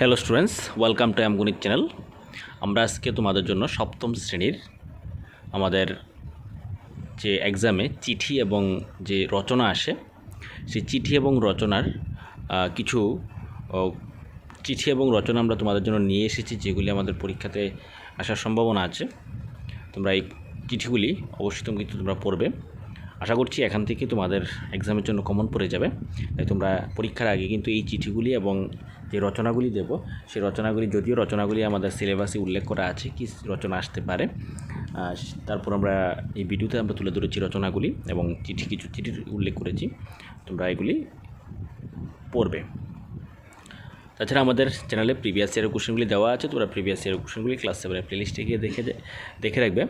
Hello students welcome to অ্যামগণিত channel আমরা আজকে তোমাদের জন্য সপ্তম শ্রেণির আমাদের যে এক্সামে চিঠি এবং যে রচনা আসে, সেই চিঠি এবং রচনার কিছু চিঠি এবং রচনা আমরা তোমাদের জন্য নিয়ে এসেছি, যেগুলি আমাদের পরীক্ষাতে আসার সম্ভাবনা আছে। তোমরা এই চিঠিগুলি অবশ্যই তুমি কিন্তু তোমরা পড়বে। আশা করছি এখান থেকে তোমাদের এক্সামের জন্য কমন পড়ে যাবে। তাই তোমরা পরীক্ষার আগে কিন্তু এই চিঠিগুলি এবং যে রচনাগুলি দেব, সেই রচনাগুলি যদিও রচনাগুলি আমাদের সিলেবাসে উল্লেখ করা আছে, কি রচনা আসতে পারে তারপর আমরা এই ভিডিওতে আমরা তুলে ধরেছি রচনাগুলি এবং চিঠি, কিছু চিঠির উল্লেখ করেছি, তোমরা এগুলি পড়বে। তাছাড়া আমাদের চ্যানেলে প্রিভিয়াস ইয়ারের কোশ্চেনগুলি দেওয়া আছে, তোমরা প্রিভিয়াস ইয়ারের কোশ্চেনগুলি ক্লাস সেভেনের প্লেলিস্টে গিয়ে দেখে দেখে রাখবে।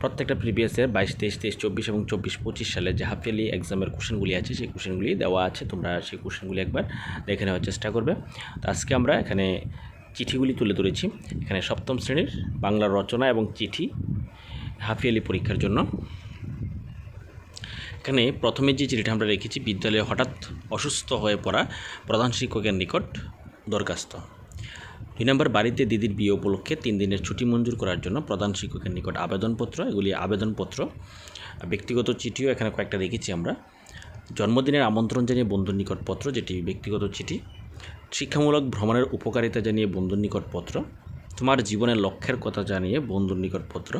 প্রত্যেকটা প্রিভিয়াস ইয়ার বাইশ, তেইশ তেইশ, চব্বিশ এবং চব্বিশ, পঁচিশ সালে যে হাফ ইয়ারলি এক্সামের কোশ্চেনগুলি আছে, সেই কোশ্চেনগুলি দেওয়া আছে, তোমরা সেই কোশ্চেনগুলি একবার দেখে নেওয়ার চেষ্টা করবে। তো আজকে আমরা এখানে চিঠিগুলি তুলে ধরেছি। এখানে সপ্তম শ্রেণির বাংলা রচনা এবং চিঠি হাফ ইয়ারলি পরীক্ষার জন্য। এখানে প্রথমে যে চিঠিটা আমরা রেখেছি, বিদ্যালয়ে হঠাৎ অসুস্থ হয়ে পড়া প্রধান শিক্ষকের নিকট দরখাস্ত। দুই নম্বর, বাড়িতে দিদির বিয়ে উপলক্ষে তিন দিনের ছুটি মঞ্জুর করার জন্য প্রধান শিক্ষকের নিকট আবেদনপত্র, এগুলি আবেদনপত্র। ব্যক্তিগত চিঠিও এখানে কয়েকটা রেখেছি আমরা। জন্মদিনের আমন্ত্রণ জানিয়ে বন্ধুর নিকট পত্র, যেটি ব্যক্তিগত চিঠি। শিক্ষামূলক ভ্রমণের উপকারিতা জানিয়ে বন্ধুর নিকট পত্র। তোমার জীবনের লক্ষ্যের কথা জানিয়ে বন্ধুর নিকট পত্র।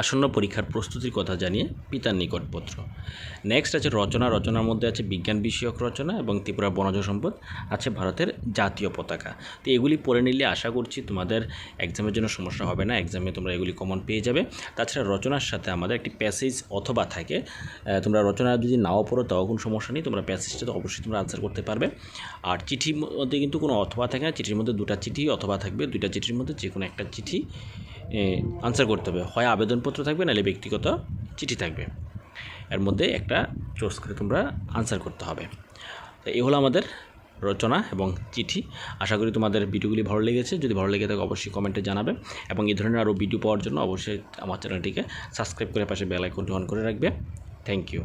আসন্ন পরীক্ষার প্রস্তুতির কথা জানিয়ে পিতার নিকটপত্র। নেক্সট আছে রচনা। রচনার মধ্যে আছে বিজ্ঞান বিষয়ক রচনা এবং ত্রিপুরা বনজ সম্পদ, আছে ভারতের জাতীয় পতাকা। তো এগুলি পড়ে নিলে আশা করছি তোমাদের এক্সামের জন্য সমস্যা হবে না। এক্সামে তোমরা এগুলি কমন পেয়ে যাবে। তাছাড়া রচনার সাথে আমাদের একটি প্যাসেজ অথবা থাকে তোমরা রচনা যদি নাও পড়ো তাও কোনো সমস্যা নেই। তোমরা প্যাসেজটা তো অবশ্যই তোমরা আনসার করতে পারবে। আর চিঠির মধ্যে কিন্তু কোনো অথবা থাকে না। চিঠির মধ্যে দুটা চিঠি অথবা থাকবে। দুইটা চিঠির মধ্যে যে কোনো একটা চিঠি আনসার করতে হবে। হয় আবেদনপত্র থাকবে, নাহলে ব্যক্তিগত চিঠি থাকবে। এর মধ্যে একটা চোর্স করে তোমরা আনসার করতে হবে। তো এই হলো আমাদের রচনা এবং চিঠি। আশা করি তোমাদের ভিডিওগুলি ভালো লেগেছে। যদি ভালো লেগে থাকে, অবশ্যই কমেন্টে জানাবে। এবং এই ধরনের আরও ভিডিও পাওয়ার জন্য অবশ্যই আমার চ্যানেলটিকে সাবস্ক্রাইব করে পাশে বেল আইকনটি অন করে রাখবে। Thank you